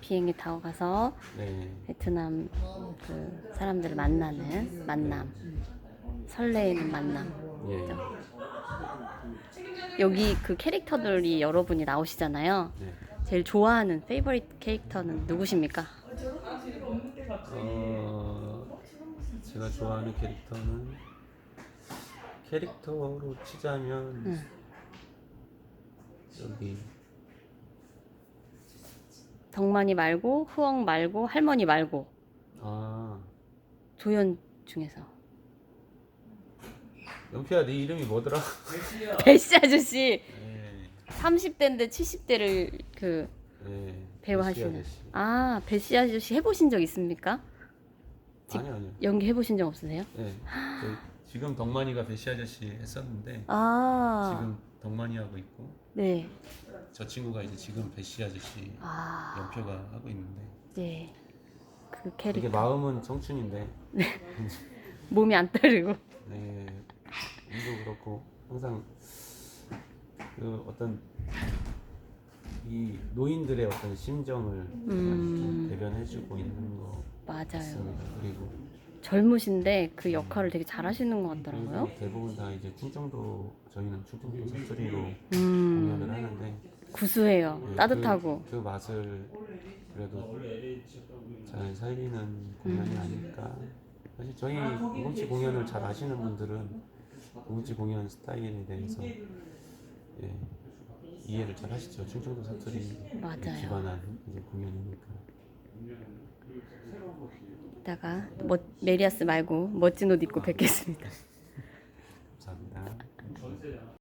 비행기 타고 가서 네. 베트남 그 사람들을 만나는 만남. 설레이는 만남. 예. 여기 그 캐릭터들이 여러분이 나오시잖아요. 네. 제일 좋아하는 페이버릿 캐릭터는 누구십니까? 어, 제가 좋아하는 캐릭터는 캐릭터로 치자면 응. 여기 덕만이 말고 후엉 말고 할머니 말고 아 조연 중에서 연피야 네 이름이 뭐더라? 배씨 아저씨 네. 30대인데 70대를 그 네. 배우 하시는 아저씨. 아 배씨 아저씨 해보신 적 있습니까? 아니요 아니요. 연기 해보신 적 없으세요? 네. 저 지금 덕만이가 배시 아저씨 했었는데 아, 지금 덕만이 하고 있고 네. 저 친구가 이제 지금 배시 아저씨 아, 연표가 하고 있는데 네. 그 이게 캐릭터 마음은 청춘인데 몸이 안 따르고. 네 일도 그렇고 항상 그 어떤 이 노인들의 어떤 심정을 음. 대변해주고 있는 것 맞아요. 같습니다. 그리고 젊으신데 그 역할을 되게 잘하시는 것 같더라고요. 대부분 다 이제 충청도 저희는 충청도 사투리로 음, 구수해요. 네, 따뜻하고. 그, 그 맛을 그래도 잘 살리는 공연이 아닐까. 사실 저희 우금치 공연을 잘 아시는 분들은 우금치 공연 스타일에 대해서 예, 이해를 잘 하시죠. 충청도 사투리 맞아요. 기반한 이제 공연이니까. 이따가 멋, 메리아스 말고 멋진 옷 입고 뵙겠습니다.